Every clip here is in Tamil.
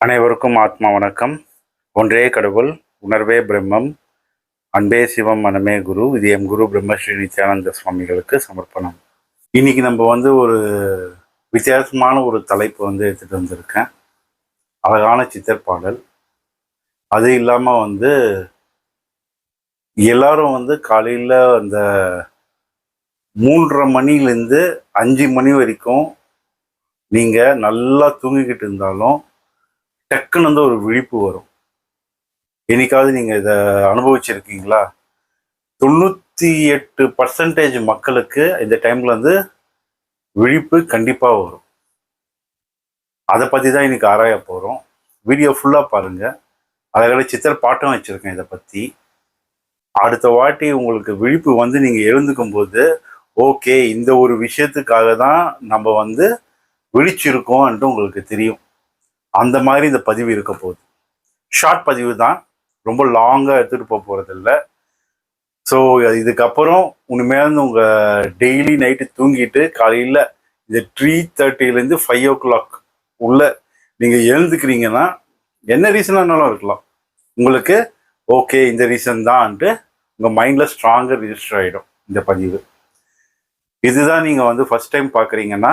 அனைவருக்கும் ஆத்மா வணக்கம். ஒன்றே கடவுள் உணர்வே பிரம்மம். அன்பே சிவம் மனமே குரு. இது எம் குரு பிரம்மஸ்ரீ நித்யானந்த சுவாமிகளுக்கு சமர்ப்பணம். இன்னைக்கு நம்ம வந்து ஒரு வித்தியாசமான ஒரு தலைப்பு வந்து எடுத்துட்டு வந்திருக்கேன். அழகான சித்தற்பாடல் அது இல்லாமல் வந்து எல்லாரும் வந்து காலையில் அந்த மூன்றரை மணிலேருந்து அஞ்சு மணி வரைக்கும் நீங்கள் நல்லா தூங்கிக்கிட்டு இருந்தாலும் டக்குன்னு வந்து ஒரு விழிப்பு வரும். என்னைக்காவது நீங்கள் இதை அனுபவிச்சிருக்கீங்களா? தொண்ணூற்றி எட்டு பர்சன்டேஜ் மக்களுக்கு இந்த டைமில் வந்து விழிப்பு கண்டிப்பாக வரும். அதை பற்றி தான் இன்னைக்கு ஆராய போகிறோம் வீடியோ ஃபுல்லாக பாருங்கள் அழகான சித்திர பாட்டும் வச்சுருக்கேன் இதை பற்றி அடுத்த வாட்டி உங்களுக்கு விழிப்பு வந்து நீங்கள் எழுந்துக்கும் போது ஓகே இந்த ஒரு விஷயத்துக்காக தான் நம்ம வந்து விழிச்சிருக்கோம்ன்ட்டு உங்களுக்கு தெரியும். அந்த மாதிரி இந்த பதிவு இருக்க போகுது. ஷார்ட் பதிவு தான். ரொம்ப லாங்காக எடுத்துகிட்டு போக போகிறதில்ல ஸோ இதுக்கப்புறம் உண்மையாக உங்கள் டெய்லி நைட்டு தூங்கிட்டு காலையில் இந்த த்ரீ தேர்ட்டிலேருந்து ஃபைவ் ஓ கிளாக் உள்ள நீங்கள் எழுந்துக்கிறீங்கன்னா என்ன ரீசனானாலும் இருக்கலாம். உங்களுக்கு ஓகே இந்த ரீசன் தான்ட்டு உங்கள் மைண்டில் ஸ்ட்ராங்காக ரிஜிஸ்டர் ஆகிடும் இந்த பதிவு. இதுதான் நீங்கள் வந்து ஃபஸ்ட் டைம் பார்க்குறீங்கன்னா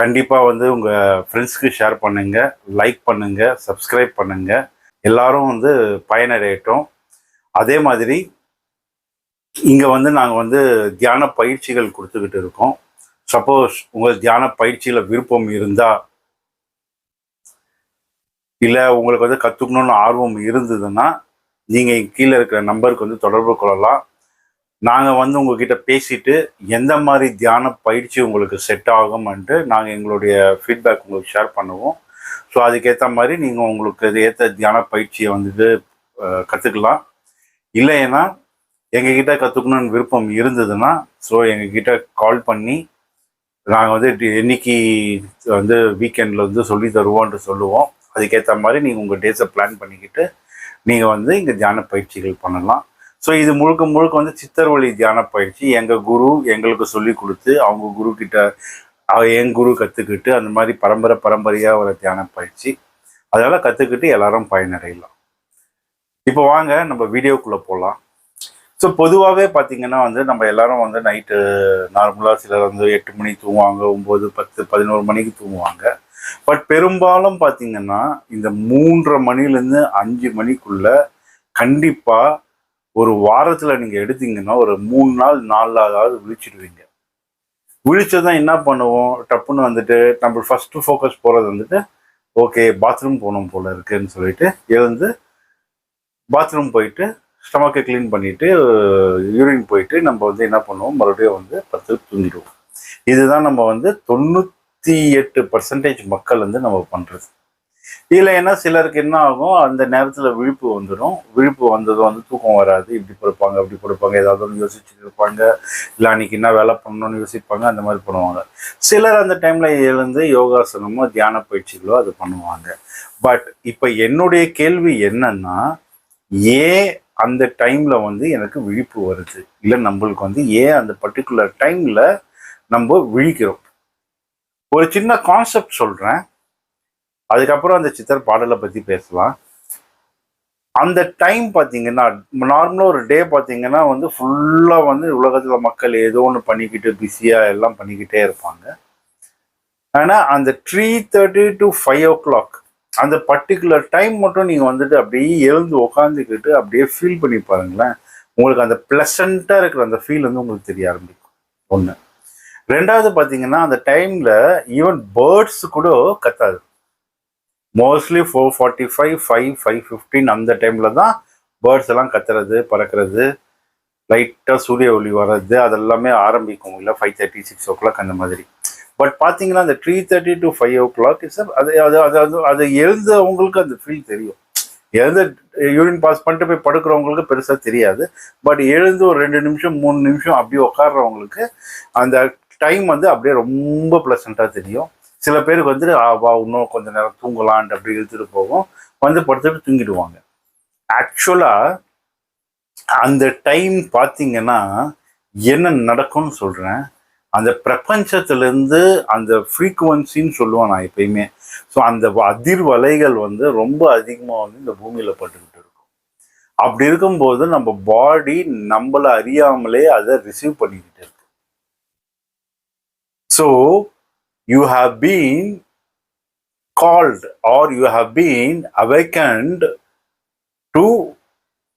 கண்டிப்பாக வந்து உங்கள் ஃப்ரெண்ட்ஸ்க்கு ஷேர் பண்ணுங்கள் லைக் பண்ணுங்கள் சப்ஸ்கிரைப் பண்ணுங்கள் எல்லாரும் வந்து பயனடையட்டும். அதே மாதிரி இங்கே வந்து நாங்கள் வந்து தியான பயிற்சிகள் கொடுத்துக்கிட்டு இருக்கோம். சப்போஸ் உங்கள் தியான பயிற்சியில் விருப்பம் இருந்தால் இல்லை உங்களுக்கு வந்து கற்றுக்கணுன்னு ஆர்வம் இருந்ததுன்னா நீங்கள் கீழே இருக்கிற நம்பருக்கு வந்து தொடர்பு கொள்ளலாம். நாங்கள் வந்து உங்ககிட்ட பேசிட்டு எந்த மாதிரி தியான பயிற்சி உங்களுக்கு செட் ஆகும்ன்ட்டு நாங்கள் எங்களுடைய ஃபீட்பேக் உங்களுக்கு ஷேர் பண்ணுவோம். ஸோ அதுக்கேற்ற மாதிரி நீங்கள் உங்களுக்கு இது ஏற்ற தியான பயிற்சியை வந்துட்டு கற்றுக்கலாம் இல்லைன்னா எங்ககிட்ட கற்றுக்கணும்னு விருப்பம் இருந்ததுன்னா ஸோ எங்ககிட்ட கால் பண்ணி நாங்கள் வந்து என்னைக்கு வந்து வீக்கெண்டில் வந்து சொல்லி தருவோன்ட்டு சொல்லுவோம். அதுக்கேற்ற மாதிரி நீங்கள் உங்கள் டேஸை பிளான் பண்ணிக்கிட்டு நீங்கள் வந்து இங்கே தியான பயிற்சிகள் பண்ணலாம். ஸோ இது முழுக்க முழுக்க வந்து சித்தர் வழி தியான பயிற்சி. எங்கள் குரு எங்களுக்கு சொல்லி கொடுத்து அவங்க குரு கிட்ட என் குரு கற்றுக்கிட்டு அந்த மாதிரி பரம்பரை பரம்பரையாக வர தியான பயிற்சி. அதனால் கற்றுக்கிட்டு எல்லாரும் பயனடையலாம். இப்போ வாங்க நம்ம வீடியோக்குள்ளே போகலாம் ஸோ பொதுவாகவே பார்த்தீங்கன்னா வந்து நம்ம எல்லாரும் வந்து நைட்டு நார்மலாக சிலர் வந்து எட்டு மணிக்கு தூங்குவாங்க ஒம்பது பத்து பதினோரு மணிக்கு தூங்குவாங்க. பட் பெரும்பாலும் பார்த்தீங்கன்னா இந்த மூன்றரை மணிலேருந்து அஞ்சு மணிக்குள்ளே கண்டிப்பாக ஒரு வாரத்தில் நீங்கள் எடுத்தீங்கன்னா ஒரு மூணு நாள் நாலு நாளாவது விழிச்சிடுவீங்க. விழிச்சதான் என்ன பண்ணுவோம்? டப்புன்னு வந்துட்டு நம்ம ஃபஸ்ட்டு ஃபோக்கஸ் போகிறது வந்துட்டு ஓகே பாத்ரூம் போகணும் போல் இருக்குன்னு சொல்லிட்டு எழுந்து பாத்ரூம் போயிட்டு ஸ்டமக்கை க்ளீன் பண்ணிட்டு யூரின் போயிட்டு நம்ம வந்து என்ன பண்ணுவோம்? மறுபடியும் வந்து பத்து தூங்கிடுவோம். இதுதான் நம்ம வந்து தொண்ணூற்றி எட்டு பர்சன்டேஜ் மக்கள் வந்து நம்ம பண்ணுறது இல்லைன்னா சிலருக்கு என்ன ஆகும்? அந்த நேரத்தில் விழிப்பு வந்துடும் விழிப்பு வந்ததும் வந்து தூக்கம் வராது. இப்படி கொடுப்பாங்க அப்படி கொடுப்பாங்க. ஏதாவது ஒன்று யோசிச்சுட்டு இருப்பாங்க. இல்லை அன்னைக்கு என்ன வேலை பண்ணணும்னு யோசிப்பாங்க. அந்த மாதிரி பண்ணுவாங்க. சிலர் அந்த டைமில் எழுந்து யோகாசனமோ தியான பயிற்சிகளோ அது பண்ணுவாங்க. பட் இப்போ என்னுடைய கேள்வி என்னன்னா ஏன் அந்த டைமில் வந்து எனக்கு விழிப்பு வருது? இல்லை நம்மளுக்கு வந்து ஏன் அந்த பர்டிகுலர் டைமில் நம்ம விழிக்கிறோம்? ஒரு சின்ன கான்செப்ட் சொல்கிறேன் அதுக்கப்புறம் அந்த சித்தர் பாடலை பற்றி பேசலாம். அந்த டைம் பார்த்தீங்கன்னா நார்மலாக ஒரு டே பார்த்தீங்கன்னா வந்து ஃபுல்லாக வந்து உலகத்தில் மக்கள் ஏதோ ஒன்று பண்ணிக்கிட்டு பிஸியாக எல்லாம் பண்ணிக்கிட்டே இருப்பாங்க. ஆனால் அந்த three thirty to five o'clock அந்த பர்டிகுலர் டைம் மட்டும் நீங்கள் வந்துட்டு அப்படியே எழுந்து உக்காந்துக்கிட்டு அப்படியே ஃபீல் பண்ணி பாருங்களேன். உங்களுக்கு அந்த ப்ளசண்ட்டாக இருக்கிற அந்த ஃபீல் வந்து உங்களுக்கு தெரிய ஆரம்பிக்கும். ஒன்று ரெண்டாவது பார்த்தீங்கன்னா அந்த டைமில் ஈவன் பேர்ட்ஸ் கூட கத்தாது. Mostly four forty five five five fifteen அந்த டைமில் தான் பேர்ட்ஸ் எல்லாம் கத்துறது பறக்கிறது லைட்டாக சூரிய ஒளி வர்றது அதெல்லாமே ஆரம்பிக்கும். இல்லை five thirty six o'clock அந்த மாதிரி. பட் பார்த்தீங்கன்னா அந்த three thirty to five o'clock sir அது அது அது அது அது எழுந்தவங்களுக்கு அந்த ஃபீல் தெரியும். எழுந்த யூரின் பாஸ் பண்ணிட்டு போய் படுக்கிறவங்களுக்கு பெருசாக தெரியாது. பட் எழுந்து ஒரு ரெண்டு நிமிஷம் மூணு நிமிஷம் அப்படியே உட்காடுறவங்களுக்கு அந்த டைம் வந்து அப்படியே ரொம்ப ப்ளசண்ட்டாக தெரியும். சில பேருக்கு வந்துட்டு "ஆ, வா இன்னும் கொஞ்ச நேரம் தூங்கலான்ட்டு அப்படி இழுத்துட்டு போகும். வந்து படுத்துட்டு தூங்கிடுவாங்க. ஆக்சுவலாக அந்த டைம் பார்த்தீங்கன்னா என்ன நடக்கும்னு சொல்கிறேன் அந்த பிரபஞ்சத்திலேருந்து அந்த ஃப்ரீக்குவன்சின்னு சொல்லுவேன் நான் எப்பயுமே. ஸோ அந்த அதிர்வலைகள் வந்து ரொம்ப அதிகமாக வந்து இந்த பூமியில் பட்டுக்கிட்டு இருக்கும். அப்படி இருக்கும்போது நம்ம பாடி நம்மளை அறியாமலே அதை ரிசீவ் பண்ணிக்கிட்டு இருக்கு. So you have been called or you have been awakened to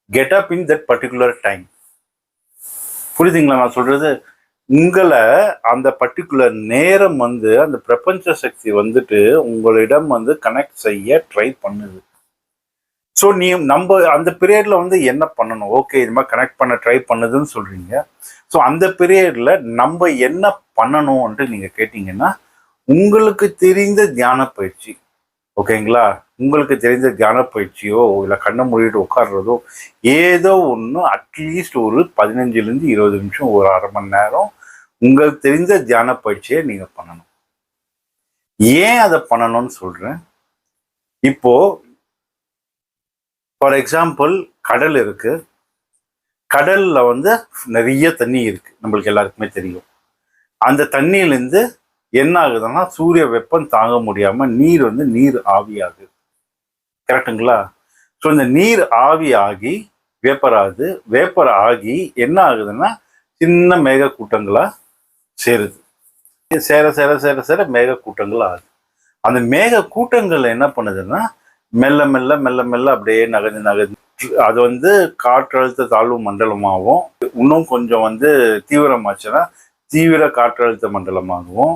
get up in that particular time புரியுதுங்களா நான் சொல்றது? உங்களை அந்த பர்டிகுலர் நேரம் வந்து அந்த பிரபஞ்ச சக்தி வந்துட்டு உங்களிடம் வந்து கனெக்ட் செய்ய ட்ரை பண்ணுது. ஸோ நீ நம்ம அந்த பீரியட்ல வந்து என்ன பண்ணணும்? ஓகே இது மாதிரி கனெக்ட் பண்ண ட்ரை பண்ணுதுன்னு சொல்றீங்க. ஸோ அந்த பீரியட்ல நம்ம என்ன பண்ணணும்ன்ட்டு நீங்க கேட்டீங்கன்னா உங்களுக்கு தெரிந்த தியான பயிற்சி. ஓகேங்களா? உங்களுக்கு தெரிந்த தியான பயிற்சியோ இல்லை கண்ணை மூடிட்டு உட்கார்றதோ ஏதோ ஒன்று அட்லீஸ்ட் ஒரு பதினஞ்சுலேருந்து இருபது நிமிஷம் ஒரு அரை மணி நேரம் உங்களுக்கு தெரிந்த தியான பயிற்சியை நீங்கள் பண்ணணும். ஏன் அதை பண்ணணும்னு சொல்கிறேன் இப்போ ஃபார் எக்ஸாம்பிள் கடல் இருக்கு. கடலில் வந்து நிறைய தண்ணி இருக்கு. நம்மளுக்கு எல்லாருக்குமே தெரியும். அந்த தண்ணியிலேருந்து என்ன ஆகுதுன்னா சூரிய வெப்பம் தாங்க முடியாம நீர் வந்து நீர் ஆவியாகுது கரெக்டுங்களா ஸோ இந்த நீர் ஆவி ஆகி வேப்பர் ஆகுது வேப்பர் ஆகி என்ன ஆகுதுன்னா சின்ன மேக கூட்டங்களா சேருது சேர சேர சேர சேர மேக கூட்டங்கள் ஆகுது அந்த மேக கூட்டங்கள் என்ன பண்ணுதுன்னா மெல்ல மெல்ல மெல்ல மெல்ல அப்படியே நகர்ந்து நகர்ந்து. அது வந்து காற்றழுத்த தாழ்வு மண்டலமாகவும் இன்னும் கொஞ்சம் வந்து தீவிரமாச்சுன்னா தீவிர காற்றழுத்த மண்டலமாகவும்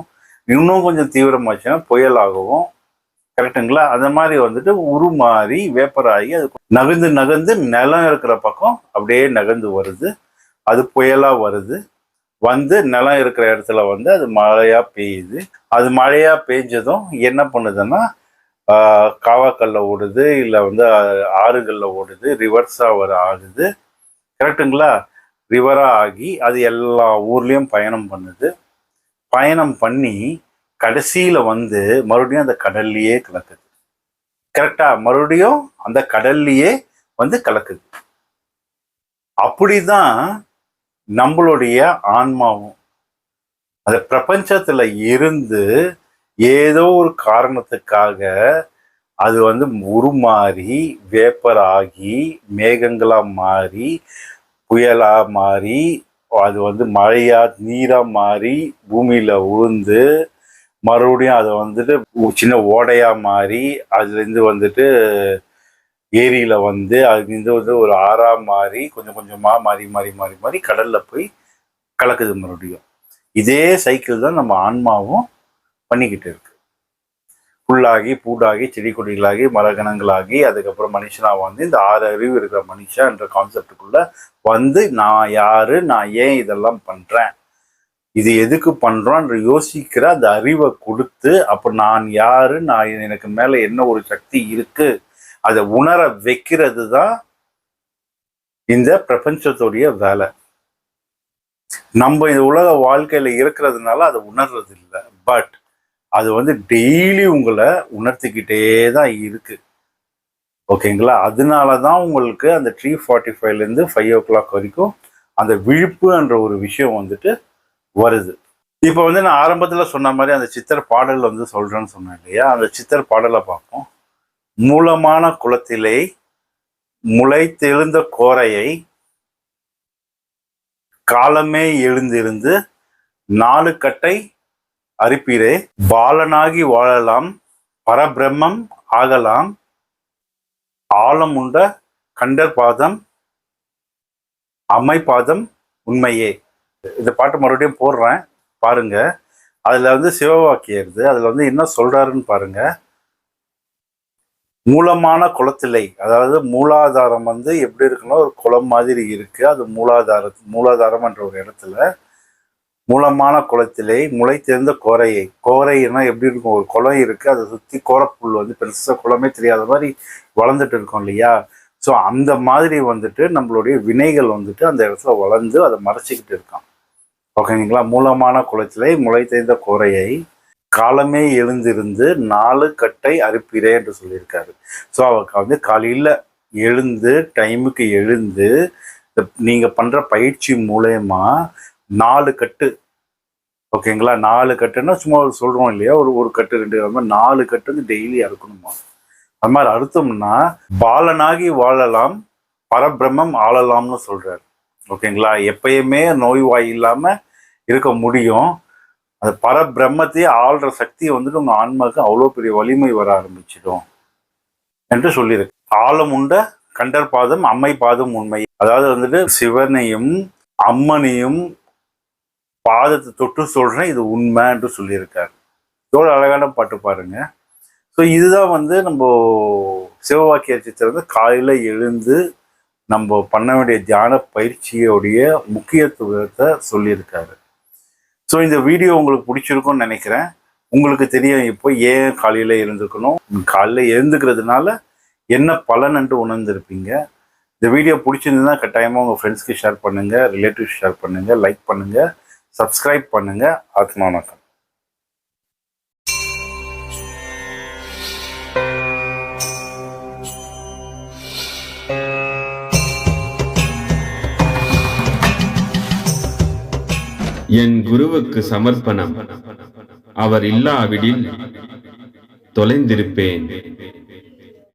இன்னும் கொஞ்சம் தீவிரமாச்சுன்னா புயலாகவும் கரெக்டுங்களா? அந்த மாதிரி வந்துட்டு உருமாறி வேப்பராகி அது நகர்ந்து நகர்ந்து நிலம் இருக்கிற பக்கம் அப்படியே நகர்ந்து வருது. அது புயலாக வருது. வந்து நிலம் இருக்கிற இடத்துல வந்து அது மழையாக பெய்யுது. அது மழையாக பெஞ்சதும் என்ன பண்ணுதுன்னா காவாக்கல்ல ஓடுது இல்லை வந்து ஆறுகளில் ஓடுது ரிவர்ஸாக வர ஆகுது. கரெக்டுங்களா? ரிவராக ஆகி அது எல்லா ஊர்லேயும் பயணம் பண்ணுது. பயணம் பண்ணி கடைசியில் வந்து மறுபடியும் அந்த கடல்லையே கலக்குது. கரெக்டாக மறுபடியும் அந்த கடல்லையே வந்து கலக்குது. அப்படிதான் நம்மளுடைய ஆன்மாவும். அந்த பிரபஞ்சத்தில் இருந்து ஏதோ ஒரு காரணத்துக்காக அது வந்து உருமாறி வேப்பர் ஆகி மேகங்களாக மாறி புயலாக மாறி அது வந்து மழையா நீரா மாறி பூமியில உழுந்து மறுபடியும் அதை வந்துட்டு சின்ன ஓடையா மாறி அதுலேருந்து வந்துட்டு ஏரியில வந்து அதுலேருந்து வந்து ஒரு ஆறா மாறி கொஞ்சம் கொஞ்சமா மாறி மாறி மாறி மாறி கடல்ல போய் கலக்குது மறுபடியும். இதே சைக்கிள் தான் நம்ம ஆன்மாவும் பண்ணிக்கிட்டு இருக்கு. புல்லாகி பூடாகி செடி கொடிகளாகி மரகணங்களாகி அதுக்கப்புறம் மனுஷனாக வந்து இந்த ஆறு அறிவு இருக்கிற மனுஷன் என்ற கான்செப்டுக்குள்ள வந்து நான் யாரு நான் ஏன் இதெல்லாம் பண்றேன்? இது எதுக்கு பண்றோம்ன்ற யோசிக்கிற அந்த அறிவை கொடுத்து அப்ப நான் யாரு நான் எனக்கு மேல என்ன ஒரு சக்தி இருக்கு அதை உணர வைக்கிறது தான் இந்த பிரபஞ்சத்துடைய வேலை. நம்ம இந்த உலக வாழ்க்கையில இருக்கிறதுனால அதை உணர்றது இல்லை பட் அது வந்து டெய்லி உங்களை உணர்த்திக்கிட்டே தான் இருக்குது ஓகேங்களா? அதனால தான் உங்களுக்கு அந்த த்ரீ ஃபார்ட்டி ஃபைவ்லேருந்து ஃபைவ் ஓ கிளாக் வரைக்கும் அந்த விழிப்புன்ற ஒரு விஷயம் வந்துட்டு வருது. இப்போ வந்து நான் ஆரம்பத்தில் சொன்ன மாதிரி அந்த சித்தர் பாடல் வந்து சொல்கிறேன்னு சொன்னேன் இல்லையா? அந்த சித்தர் பாடலை பார்ப்போம். மூலமான குளத்திலே முளைத்தெழுந்த கோரையை காலமே எழுந்திருந்து நாலு கட்டை அரிப்பீரே பாலனாகி வாழலாம் பரபிரம்மம் ஆகலாம் ஆழம் உண்ட கண்டர் பாதம் அம்மை பாதம் உண்மையே. இந்த பாட்டு மறுபடியும் போடுறேன் பாருங்க. அதுல வந்து சிவவாக்கியருது அதில் வந்து என்ன சொல்றாருன்னு பாருங்க. மூலமான குளத்திலை அதாவது மூலாதாரம் வந்து எப்படி இருக்குன்னா ஒரு குளம் மாதிரி இருக்கு. அது மூலாதார மூலாதாரம் என்ற ஒரு இடத்துல மூலமான குளத்திலே முளை தெரிந்த கோரையை. கோரைன்னா எப்படி இருக்கும்? ஒரு குளம் இருக்கு அதை சுத்தி கோரப்புல் வந்து பெருசாக குளமே தெரியாத மாதிரி வளர்ந்துட்டு இருக்கோம் இல்லையா? ஸோ அந்த மாதிரி வந்துட்டு நம்மளுடைய வினைகள் வந்துட்டு அந்த இடத்துல வளர்ந்து அதை மறைச்சிக்கிட்டு இருக்கான். ஓகேங்களா? மூலமான குளத்திலே முளை தெரிந்த கோரையை காலமே எழுந்திருந்து நாலு கட்டை அறுப்பிறே என்று சொல்லியிருக்காரு. ஸோ அவருக்கு வந்து காலையில் எழுந்து டைமுக்கு எழுந்து நீங்கள் பண்ணுற பயிற்சி மூலயமா நாலு கட்டு ஓகேங்களா? நாலு கட்டுன்னா சும்மா ஒரு சொல்கிறோம் இல்லையா? ஒரு ஒரு கட்டு ரெண்டு கிழமை நாலு கட்டு வந்து டெய்லி அறுக்கணுமா? அது மாதிரி அறுத்தோம்னா பாலனாகி வாழலாம் பரபிரம்மம் ஆளலாம்னு சொல்கிறார் ஓகேங்களா? எப்பயுமே நோய்வாய் இல்லாமல் இருக்க முடியும். அது பரபிரம்மத்தையே ஆள்ற சக்தியை வந்துட்டு உங்கள் ஆன்மாவுக்கு அவ்வளோ பெரிய வலிமை வர ஆரம்பிச்சிடும் என்று சொல்லியிருக்கு. ஆழம் உண்ட கண்டர் பாதம் அம்மை பாதம் உண்மை. அதாவது வந்துட்டு சிவனையும் அம்மனையும் பாதத்தை தொட்டு சொல்கிறேன் இது உண்மைன்ட்டு சொல்லியிருக்காரு. எவ்வளோ அழகான பாட்டு பாருங்க. ஸோ இதுதான் வந்து நம்ம சிவவாக்கிய சித்திரம் வந்து காலையில் எழுந்து நம்ம பண்ண வேண்டிய தியான பயிற்சியோடைய முக்கியத்துவத்தை சொல்லியிருக்காரு. ஸோ இந்த வீடியோ உங்களுக்கு பிடிச்சிருக்கும்னு நினைக்கிறேன். உங்களுக்கு தெரியும் இப்போ ஏன் காலையில் எழுந்துக்கணும் காலையில் எழுந்துக்கிறதுனால என்ன பலன் என்று உணர்ந்திருப்பீங்க? இந்த வீடியோ பிடிச்சிருந்ததுன்னா கட்டாயமாக உங்கள் ஃப்ரெண்ட்ஸ்க்கு ஷேர் பண்ணுங்கள் ரிலேட்டிவ்ஸ் ஷேர் பண்ணுங்கள் லைக் பண்ணுங்கள் சப்ஸ்கிரைப் பண்ணுங்கள் ஆத்மா வணக்கம் என் குருவுக்கு சமர்ப்பணம். அவர் இல்லாவிடில் தொலைந்திருப்பேன்.